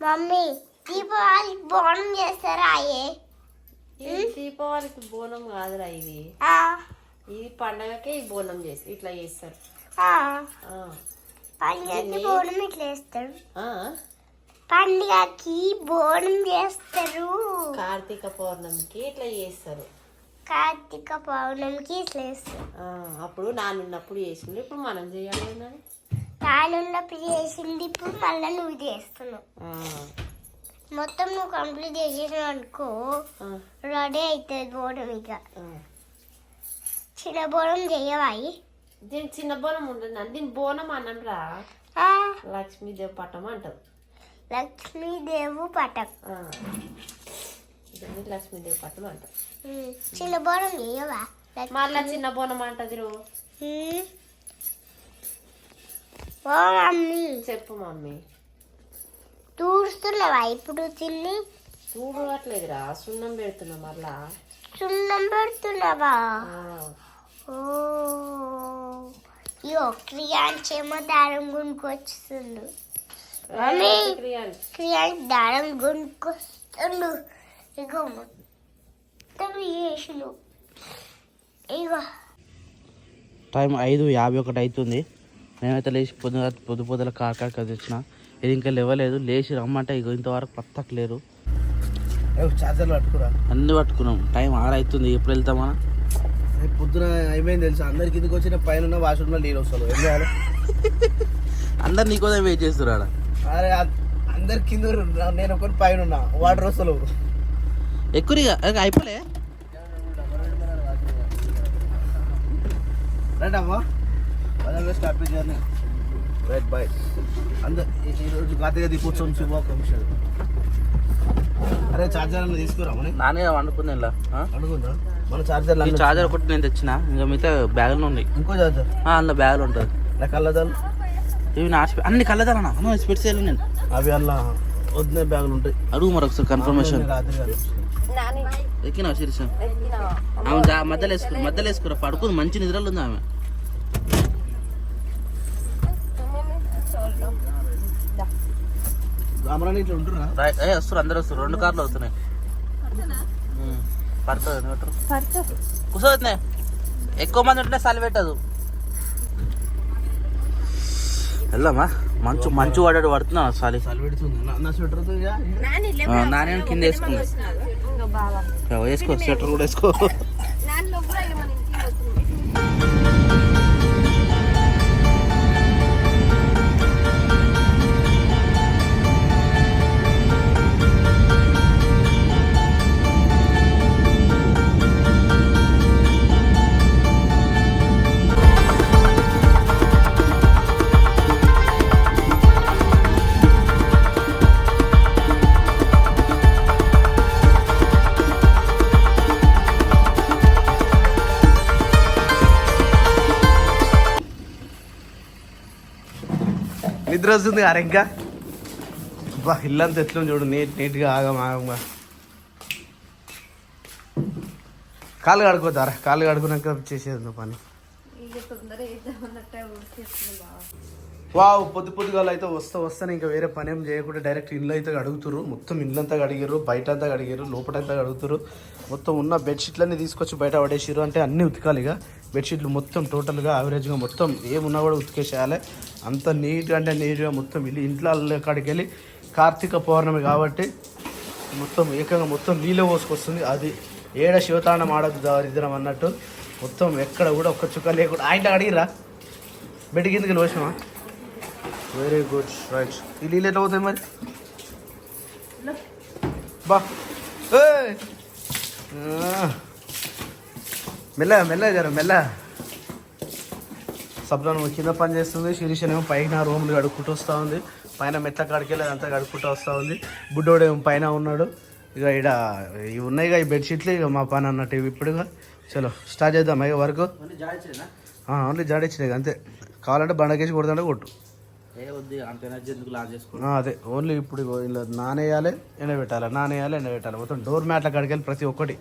Mummy దీపావళికి బోనం చేస్తారా అయ్యే? ఇది దీపావళికి బోనం కాదురా ఇది. ఇది పండగకే ఈ బోనం చేసి ఇట్లా చేస్తారు. పండుగకి బోనం ఇట్లా చేస్తారు? పండుగకి బోనం చేస్తారు. కార్తీక పౌర్ణమికి ఇట్లా చేస్తారు. కార్తీక పౌర్ణమికి ఇట్లా చేస్తారు. అప్పుడు నానున్నప్పుడు చేసిండు ఇప్పుడు మనం చేయాలి ఏందని? నానున్నప్పుడు చేసింది ఇప్పుడు మళ్ళీ నువ్వు చేస్తున్నావు. మొత్తం నువ్వు కంప్లీట్ చేసేసావు అనుకో రెడీ అవుతుంది బోనం ఇక. చిన్న బోనం చేయవాయి దీనికి చిన్న బోనం ఉంటుంది దీని బోనం అనంరా ఆ, లక్ష్మీదేవి పట్టం అంటారు లక్ష్మీదేవు పటం. దీన్ని లక్ష్మీదేవి పట్టం అంటారు ఉమ్, చిన్న బోనం చేయవా? మళ్ళా చిన్న బోనం అంటది రో. ఓ మమ్మీ. చెప్పు మమ్మీ. తూడుస్తున్నావా ఇప్పుడు తిని. చూడట్లేదురా సున్నం పెడుతున్నా మళ్ళా సున్నం పెడుతున్నావా. ఓ. అయ్యో క్రియాంచేమో దారం గుండుకొచ్చుతుండు. మమ్మీ క్రియాలు. క్రియాన్ దారం గుండుకొస్తుండు. ఇగో మొత్తం చేసిండు. ఇగో. టైం ఐదు యాభై ఒకటి అవుతుంది. నేనైతే లేచి పొద్దున పొద్దు పొద్దుల కార్ కార్ తెచ్చిన. ఇది ఇంకా లేవలేదు. లేచి రమ్మంటే ఇక ఇంతవరకు పత్తకు లేరు చార్జర్లు పట్టుకురా. అన్ని పట్టుకున్నాం. టైం ఆరు అవుతుంది ఎప్పుడు వెళ్తామా? పొద్దున అయిపోయింది తెలుసు? అందరి కిందకి వచ్చిన పైన వాష్రూమ్లో నీళ్ళు వస్తారు ఏం చేయాలి? అందరు నీకోసం వెయిట్ చేస్తున్నారు అరే అందరి కింద. నేను ఒకటి పైన ఉన్నా. వాటర్ వస్తలు ఎక్కువ అయిపోలే. రైట్ అమ్మా వదలవే స్టార్ట్ జర్నీ రైట్ బాయ్ అందరు ఈరోజు గాతగా దీపోత్సవం శుభాకాంక్షలు అరే చార్జర్ అన్న తీసుకురా మన నానే వండుకుంది? ఇలా మన చార్జర్ ఈ చార్జర్ ఒకటి నేను తెచ్చిన. ఇంకా మిగతా బ్యాగులు ఉన్నాయి. ఇంకో చార్జర్ ఆ, అందులో బ్యాగులు ఉంటుంది నా కళ్ళదాలు ఇవి నా అన్ని కళ్ళదాలన్నా అన్న స్పెట్స్ వెళ్ళి నేను అవి అలా వద్దునే బ్యాగులు ఉంటాయి. అడుగు మరొకసారి కన్ఫర్మేషన్ రాత్రి కాదు. ఎక్కినా శిరీష? ఆమె మధ్యలో వేసుకో మధ్యలో వేసుకోరా పడుకుంది మంచి నిద్రలు ఉంది ఆమె. అమరాని ఇట్లా ఉంటున్నా రైట్. ఏ వస్తారు అందరు వస్తారు రెండు కార్లు వస్తున్నాయి. పడుతుంది కూర్చోవద్దునే ఎక్కువ మంది ఉంటే చలి పెట్టదు. వెళ్దామా? మంచు మంచు పడ్డాడు పడుతున్నా ఆ, నానే కింద వేసుకున్నా వేసుకో స్వెటర్ కూడా వేసుకో. నిద్ర వస్తుంది అరే ఇంకా బా ఇల్లంతా ఎట్లా చూడు నీట్ నీట్గా ఆగం ఆగంగా కాళ్ళు కడుకోతారా కాళ్ళు కడుకున్నాక చేసేది పని. వావ్ పొద్దు పొద్దుగాలు అయితే వస్తా వస్తాను ఇంకా వేరే పని ఏం చేయకుండా డైరెక్ట్ ఇల్లు అయితే అడుగుతురు మొత్తం ఇల్లంతా కడిగారు బయట అంతా కడిగారు లోపలంతా కడుగుతారు మొత్తం ఉన్న బెడ్షీట్లన్నీ తీసుకొచ్చి బయట పడేసిరు అంటే అన్నీ ఉతకాలి ఇక బెడ్షీట్లు మొత్తం టోటల్గా యావరేజ్గా మొత్తం ఏమున్నా కూడా ఉతికేసేయాలి. అంత నీట్గా అంటే నీట్గా మొత్తం ఇల్లు ఇంట్లో కాడికి వెళ్ళి కార్తీక పౌర్ణమి కాబట్టి మొత్తం ఏకంగా మొత్తం నీళ్ళే పోసుకొస్తుంది. అది ఏడ శివతాండం ఆడదు దారిద్రం అన్నట్టు. మొత్తం ఎక్కడ కూడా ఒక్క చుక్క లేకుండా ఆయన అడిగిరా బెడ్ కిందకి లోసినా వెరీ గుడ్ రైట్ ఈ నీళ్ళు ఎట్లా పోతాయి మరి? బా. మెల్లగా మెల్లగా జర మెల్లగా సబ్లాన్ కింద పని చేస్తుంది. శిరీష్ ఏమో పైన రూమ్లు కడుక్కుంటూ వస్తూ ఉంది. పైన మెట్ల కాడికి వెళ్ళి అదంతా కడుక్కుంటూ వస్తూ ఉంది. బుడ్డోడేమో పైన ఉన్నాడు. ఇక ఇక్కడ ఇవి ఉన్నాయి ఇక ఈ బెడ్షీట్లు ఇక మా పని అన్నట్టు ఇవి ఇప్పుడుగా. చలో స్టార్ట్ చేద్దాం ఇక వరకు. ఓన్లీ జాడిచ్చినాయి అంతే. కావాలంటే బండకేసి కొడుతుంటే కొట్టు. అదే ఓన్లీ ఇప్పుడు ఇలా నానేయాలి ఎండబెట్టాలి నానేయాలి ఎండబెట్టాలి. మొత్తం డోర్ మ్యాట్ల కాడికి వెళ్ళి ప్రతి ఒక్కటి.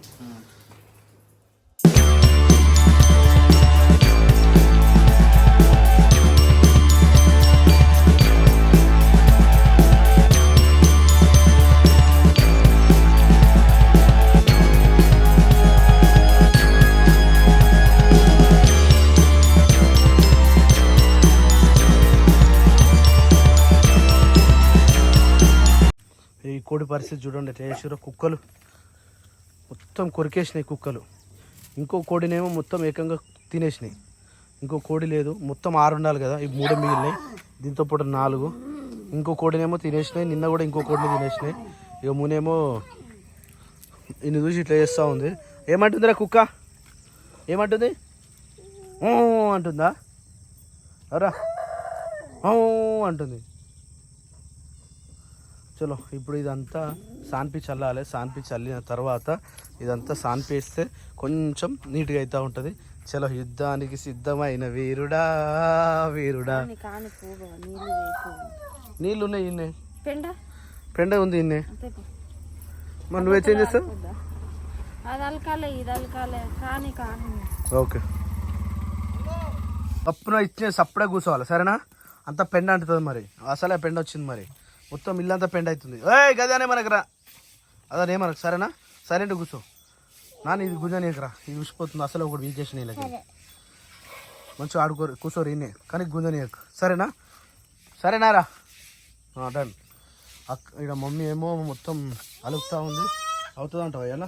కోడి పరిస్థితి చూడండి ఎట్లా కుక్కలు. మొత్తం కొరికేసినాయి కుక్కలు. ఇంకో కోడినేమో మొత్తం ఏకంగా తినేసినాయి. ఇంకో కోడి లేదు. మొత్తం ఆరు ఉండాలి కదా. ఈ మూడు మిగిలినాయి. దీంతో పాటు నాలుగు. ఇంకో కోడినేమో తినేసినాయి. నిన్న కూడా ఇంకో కోడిని తినేసినాయి. ఇక మూనేమో ఇన్ని చూసి ఇట్లా చేస్తూ ఉంది. ఏమంటుందిరా కుక్క? ఏమంటుంది? అంటుందా? రా అంటుంది. చలో ఇప్పుడు ఇదంతా సాన్పి చల్లాలి. సాన్పి చల్లిన తర్వాత ఇదంతా సాన్పేస్తే కొంచెం నీట్గా అవుతూ ఉంటుంది. చలో యుద్ధానికి సిద్ధమైన వీరుడా వీరుడా. నీళ్ళు ఉన్నాయి ఇన్నే. పెండ? ఉంది ఇన్నే. మరి నువ్వే చేంజ్ చేస్తావు? ఓకే. తప్పున ఇచ్చిన సప్పుడే కూర్చోవాలి సరేనా? అంత పెండ అంటుతుంది మరి. అసలే పెండ వచ్చింది మరి. మొత్తం ఇల్లంతా పెండ్ అవుతుంది. ఏ గదానే మనకు రా. అదనే మనకు సరేనా? సైలెంట్ కూర్చో. నాన్న ఇది గుంజనీకరా ఇది ఉసిపోతుంది అసలు ఒకటి వీకేషన్ వీళ్ళకి మంచిగా ఆడుకోరు కూర్చోరు ఇన్నే కానీ గుంజనీయకు. సరేనా? సరేనారా డన్. అక్క ఇక్కడ మమ్మీ ఏమో మొత్తం అలుకుతా ఉంది. అవుతుందంట ఎలా?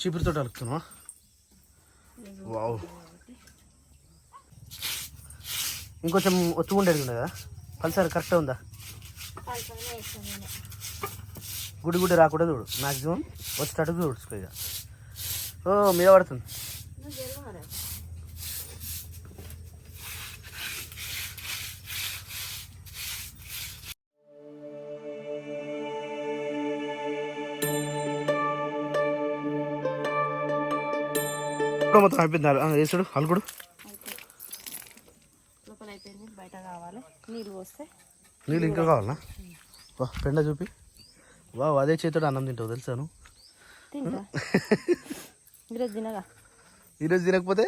చీపురితో అలుకుతున్నావా వావ్. ఇంకొంచెం ఒత్తుకుండేది ఉండేది ఉండదా పల్సర్ కరెక్టే ఉందా? గుడి గుడి రాకూడదు చూడు. మ్యాక్సిమం వచ్చేటట్టు చూడుచుకో ఇక ఓ మీద పడుతుంది. ఇప్పుడు మొత్తం అయిపోయింది. వేసుడు అలుకుడు లోపల అయిపోయింది. బయట కావాలి. నీళ్ళు పోస్తే. నీళ్ళు ఇంకా కావాలా? వా పెండ చూపి. వా అదే చేతుడు అన్నం తింటావు తెలుసాను ఈరోజు తినగా. ఈరోజు తినకపోతే?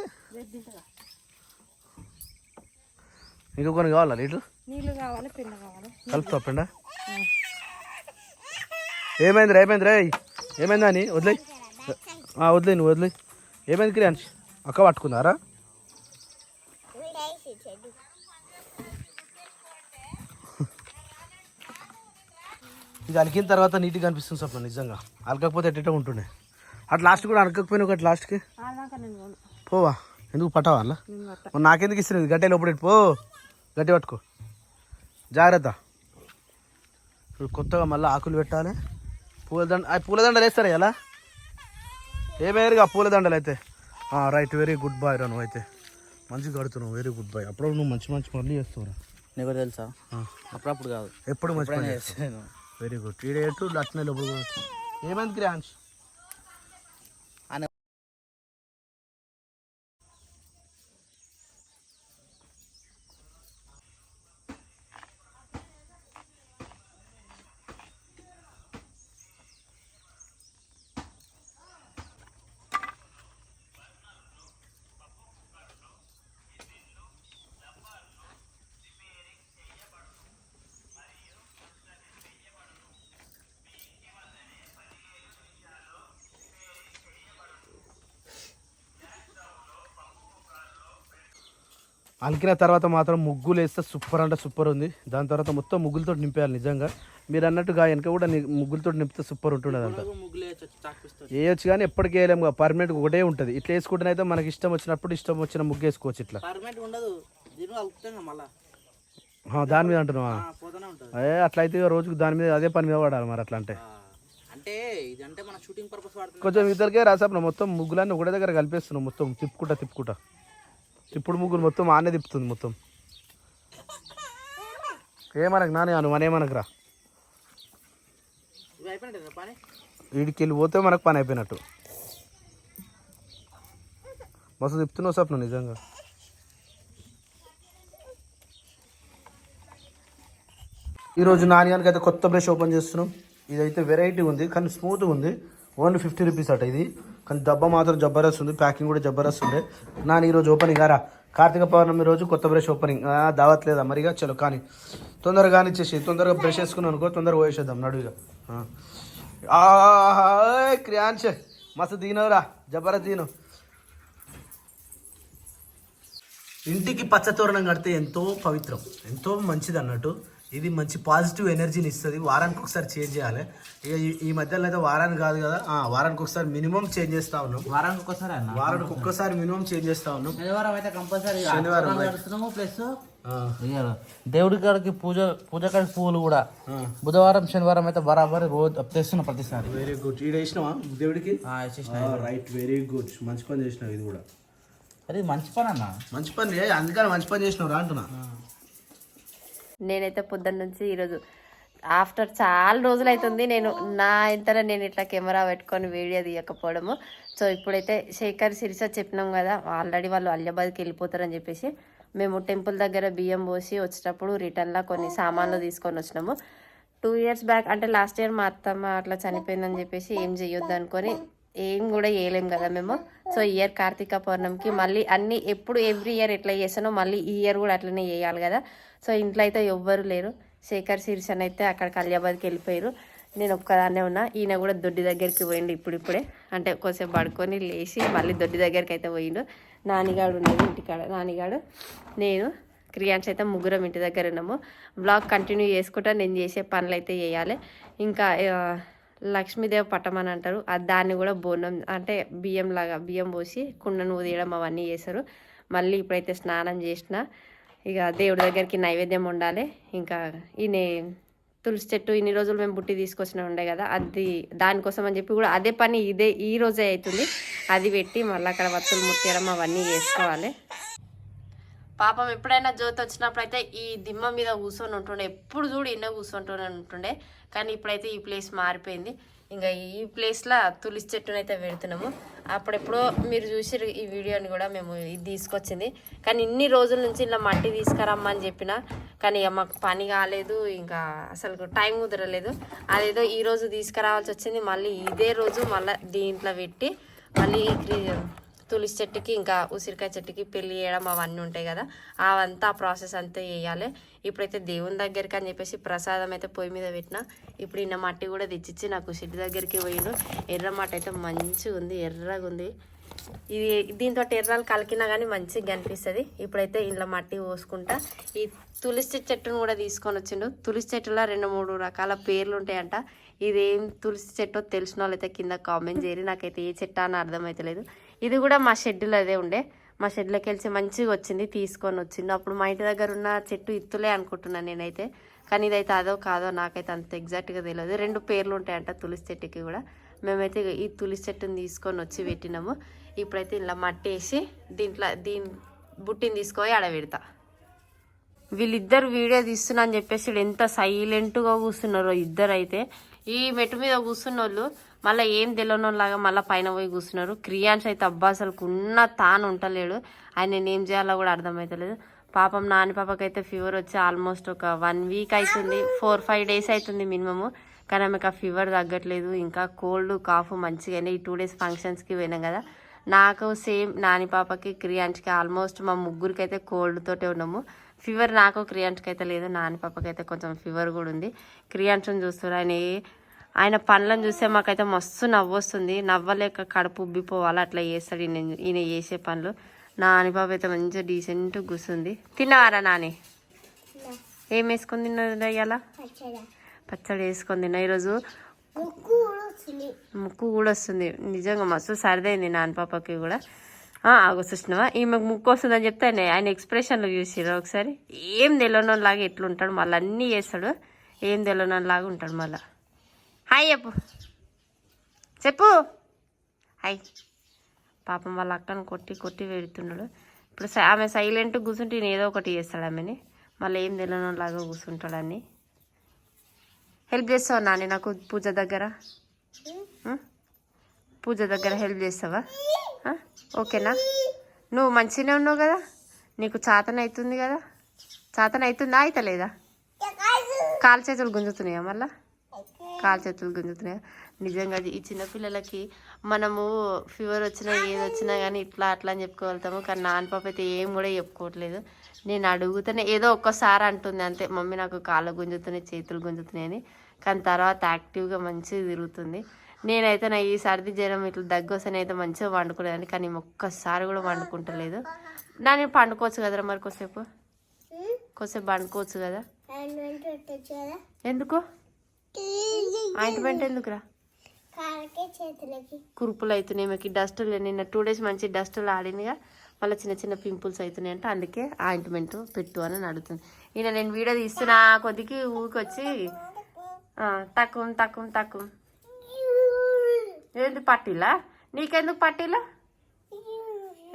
కొన్ని కావాలా నీళ్ళు? నీళ్ళు కావాలి పెండ కావాలి. కలుపుతావు పెండ? ఏమైంది ఏమైంది రే ఏమైందా అని వదిలే వదిలే నువ్వు వదిలే ఏమైంది క్రియాన్స్ అక్క పట్టుకున్నారా ఇది అలికిన తర్వాత నీట్గా అనిపిస్తుంది స్వప్న నిజంగా. అలకకపోతే ఎట్ట ఉంటుండే. అటు లాస్ట్ కూడా అలకకపోయినా ఒకటి లాస్ట్కి పోవా? ఎందుకు పట్టావా అలా నేను పట్ట. మరి నాకెందుకు ఇస్తుంది గట్టే లోపల పో. గట్టి పట్టుకో. జాగ్రత్త. ఇప్పుడు కొత్తగా మళ్ళీ ఆకులు పెట్టాలి. పూలదండ ఆ పూలదండలు వేస్తారా ఎలా ఏమేరుగా పూలదండలు అయితే? రైట్ వెరీ గుడ్ బాయ్ రా నువ్వు అయితే. మంచిగా కడుతున్నావు వెరీ గుడ్ బాయ్ అప్పుడు నువ్వు మంచి మంచి పనులు చేస్తావురా. నీకు కూడా తెలుసా? అప్పుడప్పుడు కాదు. ఎప్పుడు మంచి వెరీ గుడ్. ఈడేటు అట్నే లోపల ఏమైంది క్రియాంశ్ అలికిన తర్వాత మాత్రం ముగ్గులు వేస్తే సూపర్ అంటే సూపర్ ఉంది. దాని తర్వాత మొత్తం ముగ్గులతో నింపేయాలి నిజంగా. మీరు అన్నట్టుగా వెనక కూడా ముగ్గులతో నింపితే సూపర్ అదంతా ముగ్గులు వేయచ్చు కానీ ఎప్పటికీ వేయలేము పర్మనెంట్ ఒకటే ఉంటుంది. ఇట్లా వేసుకుంటేనైతే మనకి ఇష్టం వచ్చినప్పుడు ఇష్టం వచ్చిన ముగ్గు వేసుకోవచ్చు ఇట్లా. దీని మీద అంటున్నావా? ఏ అట్లయితే రోజుకు దాని మీద అదే పని మీద పడాలి మరి అట్లా అంటే. అంటే కొంచెం ఇద్దరికే రాసాపు మొత్తం ముగ్గులన్నీ ఒకటే దగ్గర కలిపేస్తున్నాం మొత్తం తిప్పుకుంటా తిప్పుకుంటా. ఇప్పుడు ముగ్గురు మొత్తం ఆనే తిప్పుతుంది మొత్తం. ఏమనకు నానే అను మనేమనకు రా వీడికి వెళ్ళి పోతే మనకు పని అయిపోయినట్టు. మస్తు తిప్పుతున్నావు స్వప్న నిజంగా. ఈరోజు నాణ్యానికి అయితే కొత్త బ్రష్ ఓపెన్ చేస్తున్నాం. ఇదైతే వెరైటీ ఉంది కానీ స్మూత్ ఉంది. ఓన్లీ ఫిఫ్టీ రూపీస్ అట ఇది. కానీ దెబ్బ మాత్రం జబర్దస్త్ ఉంది. ప్యాకింగ్ కూడా జబర్దస్త్ ఉండే నాన్న ఈరోజు ఓపెనింగ్ గారా కార్తీక పౌర్ణమి రోజు కొత్త బ్రష్ ఓపెనింగ్ దావత్ లేదా మరిగా చలో కానీ తొందరగా కానిచ్చేసి తొందరగా బ్రష్ వేసుకున్నాను అనుకో తొందరగా పోయేసేద్దాం. నడువుగా క్రియాంశ్ మస్తు దీనవురా జబర్దస్త్ దీను. ఇంటికి పచ్చ తోరణం కడితే ఎంతో పవిత్రం. ఎంతో మంచిది అన్నట్టు. ఇది మంచి పాజిటివ్ ఎనర్జీని ఇస్తుంది. వారానికి ఒకసారి చేంజ్ చేయాలి. ఇక ఈ- మధ్యలో అయితే వారానికి కాదు కదా? వారానికి ఒకసారి మినిమం చేంజ్ చేస్తా ఉన్నాం. వారానికి ఒకసారి అన్న? వారానికి ఒక్కసారి మినిమం చేంజ్ చేస్తా ఉన్నాం. శనివారం అయితే కంపల్సరీ శనివారం ప్లస్ దేవుడి కాడికి పూజ పూజ కాడికి పువ్వులు కూడా. బుధవారం శనివారం అయితే బరాబర్ రోజు తెస్తున్నా ప్రతిసారి. వెరీ గుడ్ ఈడ వేసినావా దేవుడికి. రైట్ వెరీ గుడ్ మంచి పని చేసినావు ఇది కూడా. అది మంచి పని అన్న. మంచి పని అందుకని మంచి పని చేసినావు రా అంటున్నా. నేనైతే పొద్దున్న నుంచి ఈరోజు ఆఫ్టర్ చాలా రోజులు అవుతుంది నేను నా ఇంతలో నేను ఇట్లా కెమెరా పెట్టుకొని వీడియో తీయకపోవడము. సో ఇప్పుడైతే శేఖర్ సిరిస చెప్పినాం కదా ఆల్రెడీ వాళ్ళు అలియాబాద్కి వెళ్ళిపోతారని చెప్పేసి మేము టెంపుల్ దగ్గర బియ్యం పోసి వచ్చేటప్పుడు రిటర్న్లో కొన్ని సామాన్లు తీసుకొని వచ్చినాము. టూ ఇయర్స్ బ్యాక్ అంటే లాస్ట్ ఇయర్ మా అత్తమ్మ అట్లా చనిపోయిందని చెప్పేసి ఏం చెయ్యొద్దు అనుకొని ఏం కూడా చేయలేం కదా మేము. సో ఇయర్ కార్తీక పౌర్ణమికి మళ్ళీ అన్ని ఎప్పుడు ఎవ్రీ ఇయర్ ఎట్లా చేస్తానో మళ్ళీ ఈ ఇయర్ కూడా అట్లనే చేయాలి కదా. సో ఇంట్లో అయితే ఎవ్వరు లేరు. శేఖర్ శీర్షన్ అయితే అక్కడ కళ్యాబాద్కి వెళ్ళిపోయారు. నేను ఒక్కదాన్నే ఉన్నా. ఈయన కూడా దొడ్డి దగ్గరికి పోయిండు ఇప్పుడిప్పుడే. అంటే కొంచెం పడుకొని లేచి మళ్ళీ దొడ్డి దగ్గరికి అయితే పోయిండు. నానిగాడు ఉన్నది ఇంటికాడ. నానిగాడు నేను క్రియాన్స్ అయితే ముగ్గురం ఇంటి దగ్గర ఉన్నాము. బ్లాగ్ కంటిన్యూ చేసుకుంటా నేను చేసే పనులు అయితే చేయాలి. ఇంకా లక్ష్మీదేవి పట్టం అని అంటారు. అది దాన్ని కూడా బోనం అంటే బియ్యం లాగా బియ్యం పోసి కుండను ఊదియడం అవన్నీ చేస్తారు. మళ్ళీ ఇప్పుడైతే స్నానం చేసిన ఇక దేవుడి దగ్గరికి నైవేద్యం ఉండాలి ఇంకా ఈయన తులసి చెట్టు ఇన్ని రోజులు మేము బుట్టి తీసుకొచ్చిన ఉండే కదా అది దానికోసం అని చెప్పి కూడా అదే పని ఇదే ఈ రోజే అవుతుంది. అది పెట్టి మళ్ళీ అక్కడ వత్తులు ముట్టడం అవన్నీ చేసుకోవాలి. పాపం ఎప్పుడైనా జ్యోతి వచ్చినప్పుడు అయితే ఈ దిమ్మ మీద కూర్చొని ఉంటుండే. ఎప్పుడు చూడు ఇన్న కూర్చుంటూనే ఉంటుండే. కానీ ఇప్పుడైతే ఈ ప్లేస్ మారిపోయింది. ఇంకా ఈ ప్లేస్లో తులసి చెట్టును అయితే పెడుతున్నాము. అప్పుడెప్పుడో మీరు చూసిరు ఈ వీడియోని కూడా మేము ఇది తీసుకొచ్చింది. కానీ ఇన్ని రోజుల నుంచి ఇలా మట్టి తీసుకురమ్మని చెప్పిన కానీ ఇక మాకు పని కాలేదు. ఇంకా అసలు టైం కుదరలేదు. అదేదో ఈ రోజు తీసుకురావాల్సి వచ్చింది. మళ్ళీ ఇదే రోజు మళ్ళీ దీంట్లో పెట్టి మళ్ళీ తులసి చెట్టుకి ఇంకా ఉసిరికాయ చెట్టుకి పెళ్ళి చేయడం అవన్నీ ఉంటాయి కదా. అవంతా ఆ ప్రాసెస్ అంతా చేయాలి. ఇప్పుడైతే దేవుని దగ్గరికి అని చెప్పేసి ప్రసాదం అయితే పొయ్యి మీద పెట్టిన. ఇప్పుడు ఇన్న మట్టి కూడా తెచ్చిచ్చి నాకు చెట్టు దగ్గరికి పోయిండు. ఎర్ర మట్టి అయితే మంచిగా ఉంది ఎర్రగా ఉంది. ఇది దీంతో ఎర్రలు కలికినా కానీ మంచిగా కనిపిస్తుంది. ఇప్పుడైతే ఇంట్లో మట్టి పోసుకుంటా. ఈ తులసి చెట్టును కూడా తీసుకొని వచ్చిండు. తులసి చెట్టులో రెండు మూడు రకాల పేర్లు ఉంటాయంట. ఇదేం తులసి చెట్టో తెలిసిన వాళ్ళైతే కింద కామెంట్ చేయరు నాకైతే ఏ చెట్టు అని అర్థమైతలేదు. ఇది కూడా మా షెడ్యూల్ అదే ఉండే. మా షెడ్లోకి వెళ్ళి మంచిగా వచ్చింది తీసుకొని వచ్చింది. అప్పుడు మా ఇంటి దగ్గర ఉన్న చెట్టు ఇత్తులే అనుకుంటున్నాను నేనైతే. కానీ ఇదైతే అదో కాదో నాకైతే అంత ఎగ్జాక్ట్గా తెలియదు. రెండు పేర్లు ఉంటాయంట తులసి చెట్టుకి కూడా. మేమైతే ఈ తులసి చెట్టుని తీసుకొని వచ్చి పెట్టినాము. ఇప్పుడైతే ఇలా మట్టి వేసి దీంట్లో దీని బుట్టిని తీసుకొని అడవిడతా వీళ్ళిద్దరు వీడియో తీస్తున్నా అని చెప్పేసి వీళ్ళు ఎంత సైలెంట్గా కూర్చున్నారో ఇద్దరు అయితే ఈ మెట్టు మీద కూర్చున్న వాళ్ళు మళ్ళీ ఏం తెలియనోళ్ళలాగా మళ్ళీ పైన పోయి కూర్చున్నారు. క్రియాన్స్ అయితే అబ్బా అసలు ఉన్న తాను ఉంటలేడు. ఆయన నేను ఏం చేయాలో కూడా అర్థమవుతలేదు పాపం నాని పాపకైతే ఫీవర్ వచ్చి ఆల్మోస్ట్ ఒక వన్ వీక్ అవుతుంది ఫోర్ ఫైవ్ డేస్ అవుతుంది మినిమము కానీ ఆమెకు ఆ ఫీవర్ తగ్గట్లేదు. ఇంకా కోల్డ్ కాఫ్ మంచిగానే ఈ టూ డేస్ ఫంక్షన్స్కి పోయినాం కదా. నాకు సేమ్ నాని పాపకి క్రియాన్స్కి ఆల్మోస్ట్ మా ముగ్గురికి అయితే కోల్డ్ తోటే ఉన్నాము. ఫీవర్ నాకు క్రియాంష్కి అయితే లేదు నాని పాపకి అయితే కొంచెం ఫీవర్ కూడా ఉంది. క్రియాంష్ని చూస్తారు ఆయన ఆయన పనులను చూస్తే మాకైతే మస్తు నవ్వు వస్తుంది. నవ్వలేక కడుపు ఉబ్బిపోవాలి అట్లా చేస్తాడు ఈయన ఈయన చేసే పనులు. నాని అయితే మంచిగా డీసెంట్ కూర్చుంది. తిన్నావారా నాని? ఏం వేసుకొని తిన్నది అయ్యాలా పచ్చడా. వేసుకొని తిన్నా. ఈరోజు ముక్కు కూడా వస్తుంది ముక్కు కూడా వస్తుంది. నిజంగా మస్తు సరిదైంది నాన్న పాపకి కూడా. చూసినావా ఈమెకు ముక్కు వస్తుందని చెప్తే ఆయన ఆయన ఎక్స్ప్రెషన్లో చూసిరా ఒకసారి. ఏం తెలియనోలాగా ఎట్లుంటాడు మళ్ళీ అన్నీ చేస్తాడు. ఏం తెలియనోలాగా ఉంటాడు మళ్ళీ. హాయ్ చెప్పు. చెప్పు. హాయ్. పాపం వాళ్ళ అక్కను కొట్టి కొట్టి పెడుతున్నాడు. ఇప్పుడు ఆమె సైలెంట్ కూర్చుంటే ఈయన ఏదో ఒకటి చేస్తాడు ఆమెని. మళ్ళీ ఏం తెలియనోలాగా కూర్చుంటాడని హెల్ప్ చేస్తావా నాని? నాకు పూజ దగ్గర? పూజ దగ్గర హెల్ప్ చేస్తావా? ఓకేనా? నువ్వు మంచిగానే ఉన్నావు కదా? నీకు చాతన అవుతుంది కదా? చాతన అవుతుందా అవుతలేదా కాలు చేతులు గుంజుతున్నాయా మళ్ళా? కాలు చేతులు గుంజుతున్నాయా? నిజంగా అది ఈ చిన్నపిల్లలకి మనము ఫీవర్ వచ్చినా ఏది వచ్చినా కానీ ఇట్లా అట్లా అని చెప్పుకోగలుగుతాము. కానీ నాన్న పాప అయితే ఏం కూడా చెప్పుకోవట్లేదు. నేను అడుగుతూనే ఏదో ఒక్కసారి అంటుంది అంతే. మమ్మీ నాకు కాళ్ళు గుంజుతున్నాయి చేతులు గుంజుతున్నాయి అని. కానీ తర్వాత యాక్టివ్గా మంచిగా తిరుగుతుంది. నేనైతే నా ఈ సర్ది జ్వరం ఇట్లా దగ్గు వస్తేనే అయితే మంచిగా వండుకునేదాన్ని కానీ ఒక్కసారి కూడా వండుకుంటలేదు. నా నేను పండుకోవచ్చు కదరా మరి కొద్దిసేపు? కొద్దిసేపు పండుకోవచ్చు కదా? ఎందుకు? ఆయింట్మెంట్ ఎందుకురా? కురుపులు అవుతున్నాయి మాకు డస్టులు. నిన్న టూ డేస్ మంచి డస్టులు ఆడినగా మళ్ళీ చిన్న చిన్న పింపుల్స్ అవుతున్నాయి అంటే అందుకే ఆయింట్మెంట్ పెట్టు అని అడుగుతుంది. ఈయన నేను వీడియో తీస్తున్నా కొద్దికి ఊకొచ్చి తక్కువ తక్కువ తక్కువ. ఏంది పట్టీలా? నీకెందుకు పట్టీలా?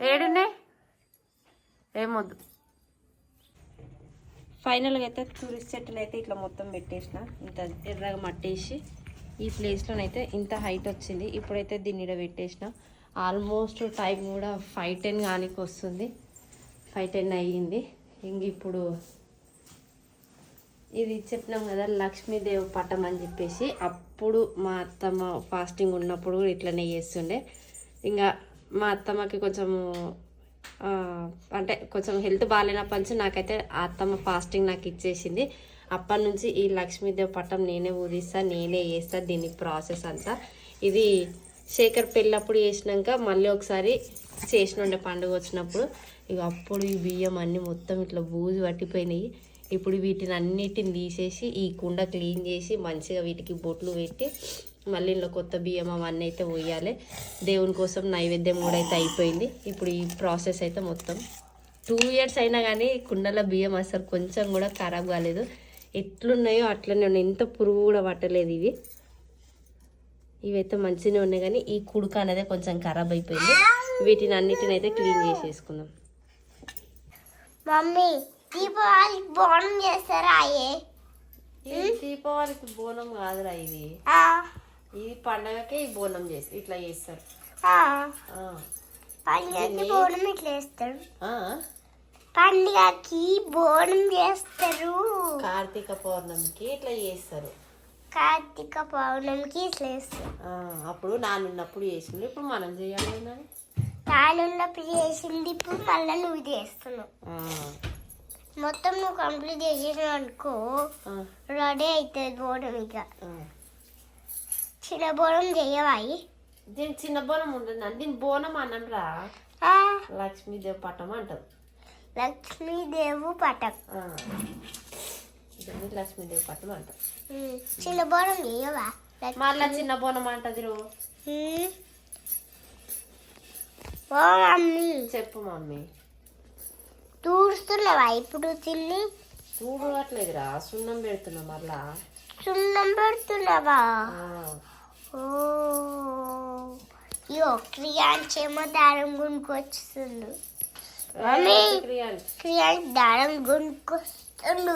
ఏడున్నాయి ఏమొద్దు. ఫైనల్గా అయితే టూరిస్ట్ సెట్లు అయితే ఇట్లా మొత్తం పెట్టేసిన. ఇంత ఎర్రగా మట్టేసి ఈ ప్లేస్లోనైతే ఇంత హైట్ వచ్చింది. ఇప్పుడైతే దీన్ని ఇక్కడ పెట్టేసిన. ఆల్మోస్ట్ టైం కూడా ఫైవ్ టెన్ కానికి వస్తుంది ఫైవ్ టెన్ అయ్యింది. ఇంక ఇప్పుడు ఇది చెప్పినాం కదా లక్ష్మీదేవి పట్టం అని చెప్పేసి. అప్పుడు మా అత్తమ్మ ఫాస్టింగ్ ఉన్నప్పుడు కూడా ఇట్లనే చేస్తుండే. ఇంకా మా అత్తమ్మకి కొంచెము అంటే కొంచెం హెల్త్ బాగాలేనప్పటి నుంచి నాకైతే ఆ అత్తమ్మ ఫాస్టింగ్ నాకు ఇచ్చేసింది. అప్పటి నుంచి ఈ లక్ష్మీదేవి పట్టం నేనే ఊదిస్తా నేనే వేస్తా దీని ప్రాసెస్ అంతా. ఇది శేఖర్ పెళ్ళప్పుడు చేసినాక మళ్ళీ ఒకసారి చేసినుండే పండుగ వచ్చినప్పుడు. ఇక అప్పుడు ఈ బియ్యం అన్నీ మొత్తం ఇట్లా బూజు పట్టిపోయినాయి. ఇప్పుడు వీటిని అన్నిటిని తీసేసి ఈ కుండ క్లీన్ చేసి మంచిగా వీటికి బొట్లు పెట్టి మళ్ళీ ఇంట్లో కొత్త బియ్యం అవన్నీ అయితే పోయాలి. దేవుని కోసం నైవేద్యం కూడా అయితే అయిపోయింది. ఇప్పుడు ఈ ప్రాసెస్ అయితే మొత్తం. టూ ఇయర్స్ అయినా కానీ కుండల బియ్యం అసలు కొంచెం కూడా ఖరాబ్ కాలేదు. ఎట్లున్నాయో అట్లనే ఉన్నాయి. ఎంత పురుగు కూడా పట్టలేదు ఇవి. ఇవైతే మంచిగానే ఉన్నాయి కానీ ఈ కుడుక అనేది కొంచెం ఖరాబ్ అయిపోయింది. వీటిని అన్నిటిని అయితే క్లీన్ చేసేసుకుందాం. మమ్మీ. దీపావళికి బోనం చేస్తారా అయ్యే? ఇది దీపావళికి బోనం కాదురా ఇది. ఇది పండగకే ఈ బోనం చేసి ఇట్లా చేస్తారు. పండుగకి బోనం ఇట్లా చేస్తారు? పండుగకి బోనం చేస్తారు. కార్తీక పౌర్ణమికి ఇట్లా చేస్తారు. కార్తీక పౌర్ణమికి ఇట్లా చేస్తారు. అప్పుడు నానున్నప్పుడు చేసిండు ఇప్పుడు మనం చేయాలి ఏందని? తానున్నప్పుడు చేసింది ఇప్పుడు మళ్ళీ నువ్వు చేస్తున్నావు. మొత్తం నువ్వు కంప్లీట్ చేసేసావు అనుకో రెడీ అవుతుంది బోనం ఇక. చిన్న బోనం చేయవాయి దీని చిన్న బోనం ఉంటుంది దీని బోనం అనంరా ఆ, లక్ష్మీదేవి పట్టం అంటారు లక్ష్మీదేవు పటక్ ఆ. దీన్ని లక్ష్మీదేవి పట్టం అంటారు చిన్న బోనం చేయవా? లక్- మళ్ళా చిన్న బోనం అంటది రో. ఓ మమ్మీ. చెప్పు మమ్మీ. తూడుస్తున్నావా ఇప్పుడు తిని. చూడట్లేదురా సున్నం పెడుతున్నా మళ్ళా సున్నం పెడుతున్నావా. ఓ. ఇయో క్రియాంచేమో దారం గుండుకొచ్చుతుండు మమ్మీ క్రియాలు. క్రియాన్. దారం గుండుకొస్తుండు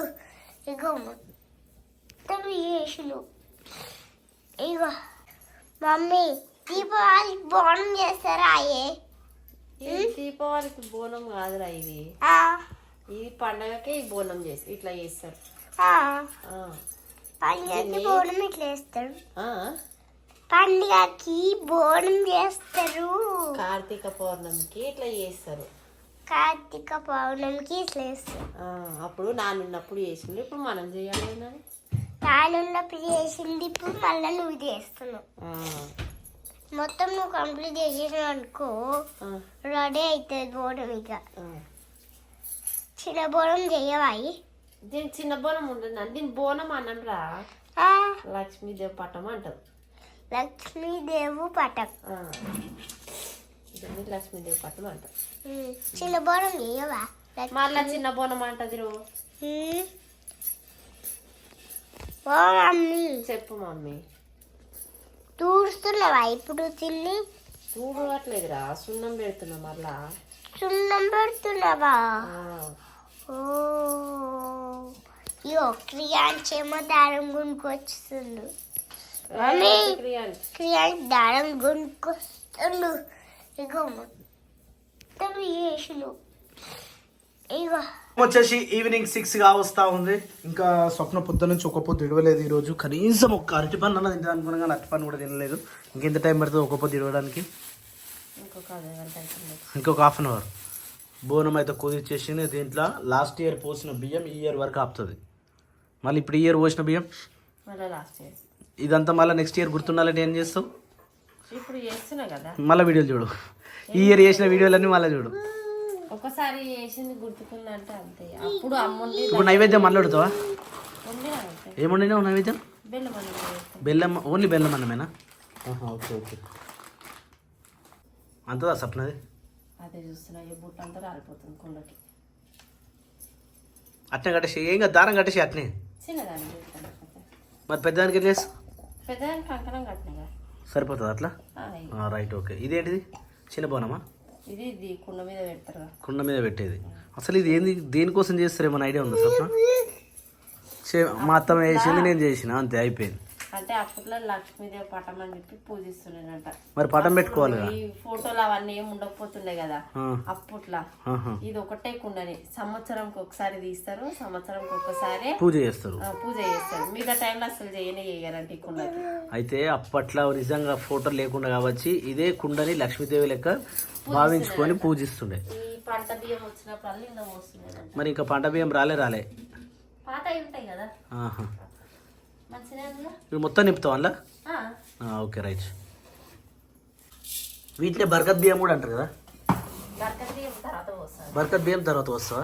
ఇగో మొత్తం వేసులు ఇగో మమ్మీ దీపావళికి బోనం చేస్తారా అయ్యే? ఇది దీపావళికి బోనం కాదురా ఇది. ఇది పండగకే ఈ బోనం చేసి ఇట్లా చేస్తారు. పండుగకి బోనం ఇట్లా చేస్తారు? పండుగకి బోనం చేస్తారు. కార్తీక పౌర్ణమికి ఇట్లా చేస్తారు. కార్తీక పౌర్ణమికి ఇట్లా చేస్తారు. అప్పుడు నానున్నప్పుడు చేసిండు ఇప్పుడు మనం చేయాలి ఏందని? తానున్నప్పుడు చేసింది ఇప్పుడు మళ్ళీ నువ్వు చేస్తున్నావు. మొత్తం నువ్వు కంప్లీట్ చేసేసావు అనుకో రెడీ అవుతుంది బోనం ఇక. చిన్న బోనం చేయవాయి దీని చిన్న బోనం ఉంటుంది దీని బోనం అనంరా ఆ, లక్ష్మీదేవి పట్టం అంటారు. లక్ష్మీదేవు. దీన్ని లక్ష్మీదేవి పట్టం అంటారు. ఉమ్, చిన్న బోనం లక్- మళ్ళా చిన్న బోనం అంటది రో. ఓ మమ్మీ. చెప్పు మమ్మీ. తూడుస్తున్నావా ఇప్పుడు తిని. చూడట్లేదురా సున్నం పెడుతున్నా మళ్ళా సున్నం పెడుతున్నావా. ఓ. ఇయో క్రియాంచేమో దారం మమ్మీ క్రియాలు. క్రియాన్? దారం గుండుకొస్తుండు. ఇగో మొత్తం వేసులు వచ్చేసి ఈవినింగ్ సిక్స్గా వస్తా ఉంది. ఇంకా స్వప్న పొద్దు నుంచి ఒక పొద్దు ఇడవలేదు ఈ రోజు కనీసం ఒక అరటి పన్ను అన్న తింటా అనుకున్నా కానీ అరటి పన్ను కూడా తినలేదు. ఇంకెంత టైం పడుతుంది ఒక పొద్దు ఇడవడానికి? ఇంకొక హాఫ్ అన్ అవర్ బోనం అయితే కుదిర్చేసింది. దీంట్లో లాస్ట్ ఇయర్ పోసిన బియ్యం ఈ ఇయర్ వరకు ఆపుతుంది. మళ్ళీ ఇప్పుడు ఈ ఇయర్ పోసిన బియ్యం? ఇదంతా మళ్ళీ నెక్స్ట్ ఇయర్ గుర్తుండాలంటే ఏం చేస్తావు? మళ్ళీ వీడియోలు చూడు. ఈ ఇయర్ చేసిన వీడియోలన్నీ మళ్ళీ చూడు. ఒకసారి చేసింది గుర్తుకుందంటే అంతే. అప్పుడు ఇప్పుడు నైవేద్యం అంతే. ఏముండినావు నైవేద్యం? బెల్లం. బెల్లం ఓన్లీ బెల్లం అన్నమేనా? Okay okay. అంతదా సప్నది అదే చూస్తున్నా ఈ బుట్ట అంతా రాలిపోతుంది కుండకి. అట్నే కట్టేసి ఏం కాదు దారం కట్టేసి అట్నే. మరి పెద్దదానికి చేస్తావు? పెద్దదానికి కంకణం సరిపోతుంది అట్లా? Right okay. ఇదేంటిది? చిన్న బోనమా ఇది ఇది కుండ మీద పెడతారు కుండ మీద పెట్టేది. అసలు ఇది ఏంది? దేనికోసం చేస్తారు? ఏమైనా ఐడియా ఉందా సప్న మా అత్తమ్మ వేసింది నేను చేసిన. అంతే అయిపోయింది. అంటే అప్పట్లో లక్ష్మీదేవి పటం అని చెప్పి పూజిస్తున్నాడంట మరి పటం పెట్టుకోవాలి ఈ ఫోటోలు అవన్నీ ఏమి ఉండకపోతుండే కదా. అప్పట్లో. ఇది ఒకటే కుండని. సంవత్సరంకి ఒకసారి తీస్తారు సంవత్సరంకి ఒకసారి పూజ చేస్తారు. పూజ చేస్తారు. మిగతా టైంలో అసలు చేయనే చేయరంటే ఈ కుండకి. అయితే అప్పట్లో నిజంగా ఫోటో లేకుండా కాబట్టి ఇదే కుండని లక్ష్మీదేవి లెక్క భావించుకొని పూజిస్తుండే. ఈ పంట బియ్యం వచ్చినప్పుడు మరి ఇంకా పంట బియ్యం రాలే రాలే. పాత ఉంటాయి కదా. మొత్తం నింపుతాం ఓకే రైట్. వీటిని బర్కత్ బియ్యం కూడా అంటారు కదా? బరకత బియ్యం తర్వాత వస్తావా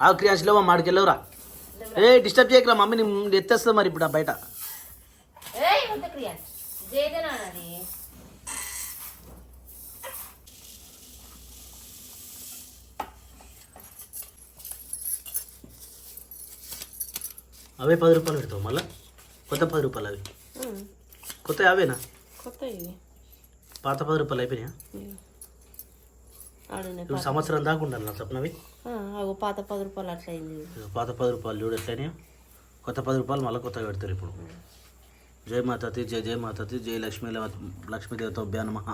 ఆ క్రియాశలో మా మాడికెళ్ళవురా ఏ డిస్టర్బ్ చేయకరా మమ్మీ నేను ఎత్తేస్తా మరి ఇప్పుడు బయట ఏయ్ వద్ద క్రియ జేదేనా అది అవే పది రూపాయలు పెడతావు మళ్ళా? కొత్త పది రూపాయలు అవి. కొత్త అవేనా? కొత్త పాత పది రూపాయలు అయిపోయినాయా? ఇప్పుడు సంవత్సరం దాకా ఉండాలి నా సప్నవి పాత పది రూపాయలు అట్లా అయింది. పాత పది రూపాయలు చూడు ఎట్లయినాయో. కొత్త పది రూపాయలు మళ్ళీ కొత్తగా పెడతారు ఇప్పుడు. జై మాతాతి జై జై మాతాతి జై లక్ష్మీ లక్ష్మీదేవతో నమః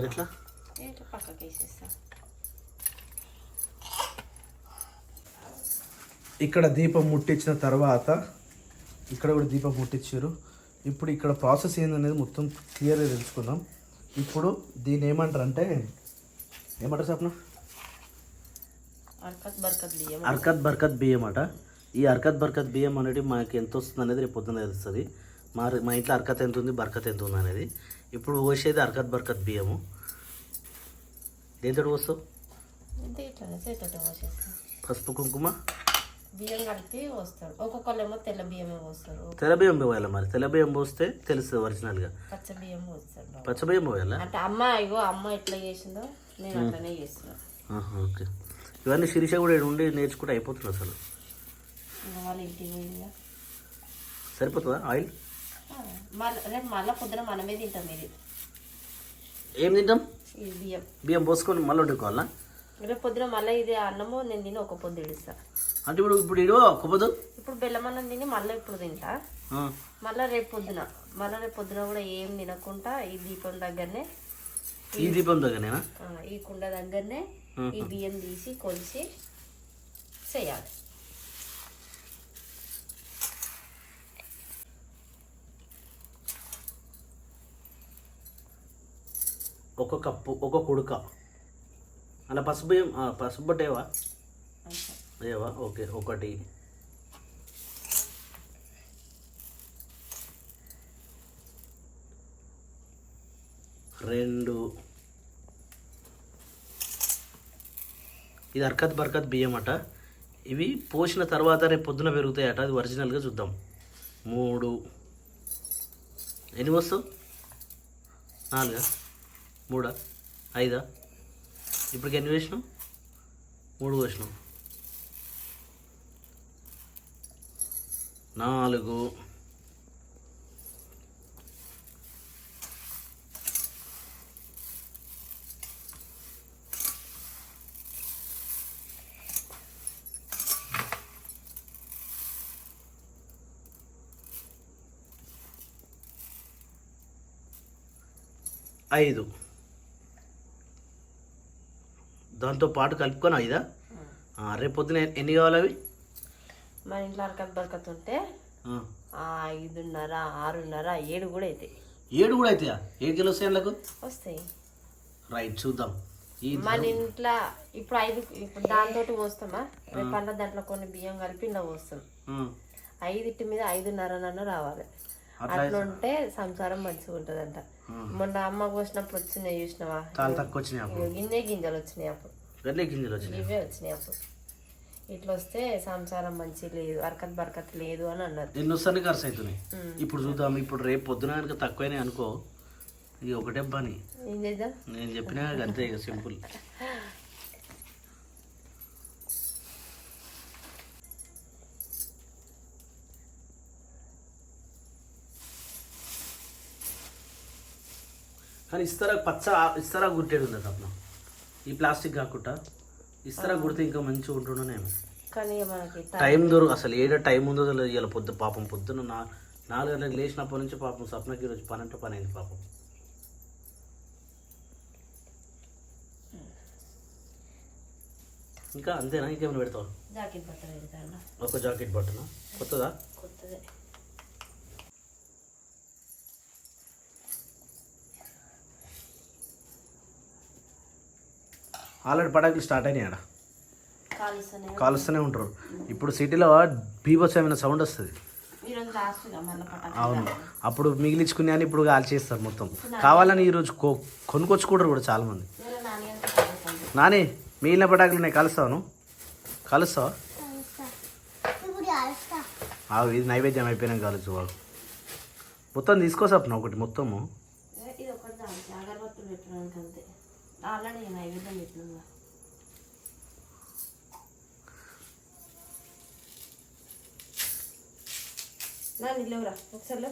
మరి ఎట్లా ఏంటో పక్కకి వేసేస్తా ఇక్కడ దీపం ముట్టించిన తర్వాత ఇక్కడ కూడా దీపం ముట్టించారు ఇప్పుడు ఇక్కడ ప్రాసెస్ ఏందనేది మొత్తం క్లియర్గా తెలుసుకుందాం. ఇప్పుడు దీన్ని ఏమంటారు అంటే ఏమంటారు సప్న అర్కత్ బర్కత్ బియ్యం. అర్కత్ బర్కత్ బియ్యం అట. ఈ అర్కత్ బర్కత్ బియ్యం అనేది మనకి ఎంత వస్తుంది అనేది రేపు పొద్దున్న తెలుస్తుంది. మా మా ఇంట్లో అర్కత్ ఎంత ఉంది బర్కత్ ఎంత ఉంది అనేది ఇప్పుడు పోసేది అర్కత్ బర్కత్ బియ్యము. దేంతో పోస్తావు? పసుపు కుంకుమ? బియ్యం కలిపి వస్తారు ఒక్కొక్కళ్ళేమో తెల్ల బియ్యమే పోస్తారు. తెల్ల బియ్యం పోయాలి మరి. తెల్ల బియ్యం పోస్తే తెలుస్తుంది ఒరిజినల్గా. పచ్చ బియ్యం పోస్తారు. పచ్చ బియ్యం పోయాలా? అంటే అమ్మ ఇగో అమ్మ ఎట్లా చేసిందో నేను అట్లనే చేస్తున్నా. ఆహా, ఓకే. ఇవన్నీ శిరీష కూడా ఉండి నేర్చుకుంటే అయిపోతుంది అసలు. వాళ్ళ ఇంటికి సరిపోతుందా ఆయిల్? మళ్ళీ రేపు మళ్ళీ పొద్దున మనమే తింటాం ఇది. ఏం తింటాం? ఇది బియ్యం. బియ్యం పోసుకొని మళ్ళీ వండుకోవాలా? రేపు పొద్దున మళ్ళీ ఇది అన్నము నేను తిని ఒక పొద్దు ఇడుస్తా అంటే ఇప్పుడు ఇప్పుడు ఇడో ఒక్కపోదు ఇప్పుడు బెల్లం అన్నం తిని మళ్ళీ ఇప్పుడు తింటా. మళ్ళీ రేపు పొద్దున. మళ్ళీ రేపు పొద్దున కూడా ఏం తినకుండా ఈ దీపం దగ్గరనే ఈ దీపం దగ్గరనేనా? ఈ కుండ దగ్గరనే ఈ బియ్యం తీసి కొలిసి చేయాలి. ఒక కప్పు ఒక కుడుక. అలా పసుపు బియ్యం ఆ, పసుపు బట్టేవా. ఏవా? ఓకే. ఒకటి. రెండు. ఇది అర్కత్ బర్కత్ బియ్యం అట. ఇవి పోసిన తర్వాత రేపు పొద్దున పెరుగుతాయట. అది ఒరిజినల్గా చూద్దాం. మూడు. ఎన్ని వస్తావు నాలుగా? మూడా? ఐదా? ఇప్పటికి ఎన్ని వేసినాం? మూడు వేసినావు నాలుగు. ఐదు. దాంతో పాటు కలుపుకొని ఐదా ఆ, రేపు పొద్దున ఎన్ని కావాలి అవి? మా ఇంట్లో అరకత్ బరకత్ ఉంటే ఐదున్నర ఆరున్నర ఏడు కూడా అవుతాయి ఏడు కూడా అవుతాయా ఏడు కిలో వస్తాయి వస్తాయి. రైట్ చూద్దాం. మన ఇంట్లో ఇప్పుడు ఐదు ఇప్పుడు దాంతో పోస్తామా? రేపు అన్న దాంట్లో కొన్ని బియ్యం కలిపి ఇంట్లో పోస్తాం. ఐదింటి మీద ఐదున్నరనన్న రావాలి. అట్లా ఉంటే సంసారం మంచిగా ఉంటుందంట. మొన్న అమ్మ పోసినప్పుడు వచ్చినాయి చూసినావా? గిన్నె గింజలు వచ్చినాయి అప్పుడు. గడ్లే గింజలు వచ్చినాయి. ఇవే వచ్చినాయి అప్పుడు. ఇట్లా వస్తే సంసారం మంచి లేదు అరకత్ బరకత్ లేదు అని అన్నారు. ఎన్ని వస్తానే ఖర్చు అవుతున్నాయి. ఇప్పుడు చూద్దాం ఇప్పుడు రేపు పొద్దున కనుక తక్కువనే అనుకో ఇది ఒకటే పని. ఏం చేద్దాం? నేను చెప్పినా అంతే ఇక సింపుల్. కానీ ఇస్తారా పచ్చ ఇస్తారా గుర్తేడు ఉంది తప్ప ఈ ప్లాస్టిక్ కాకుండా ఇస్తారా గుర్తే ఇంకా మంచిగా కానీ ఇక మనకి ట- టైం దొరకు అసలు ఏడ టైం ఉందో తెలియదు. ఇలా పొద్దు పాపం పొద్దున్న నా నాలుగు గంటలకు లేచినప్పటి నుంచి పాపం సప్నకి ఈరోజు పని అంటే పని అయింది పాపం. ఇంకా అంతేనా? ఇంకేమైనా పెడతావు? ఒక జాకెట్ బట్టనా? కొత్తదా కొత్తదే ఆల్రెడీ పటాకులు స్టార్ట్ అయినాయి ఆడ. కాలుస్తూనే ఉంటారు. ఇప్పుడు సిటీలో బీభత్స ఏమైనా సౌండ్ వస్తుంది అవును. అప్పుడు మిగిలించుకునే అని ఇప్పుడు కాల్ చేస్తారు మొత్తం. కావాలని ఈరోజు కొ కొనుక్కొచ్చుకుంటారు కూడా చాలామంది. నాని మిగిలిన పటాకులు ఉన్నాయి కలుస్తాను కలుస్తావా? ఇది నైవేద్యం అయిపోయినాక కలుసు బాగు మొత్తం తీసుకో సప్న ఒకటి మొత్తము ఇది ఒకటి దానికి అగరబత్తులు పెట్టడానికి అంతే ఆల్రెడీ నైవేద్యం పెట్టినా నా నిల్లవురా ఒకసారి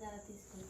ధర తీసుకుని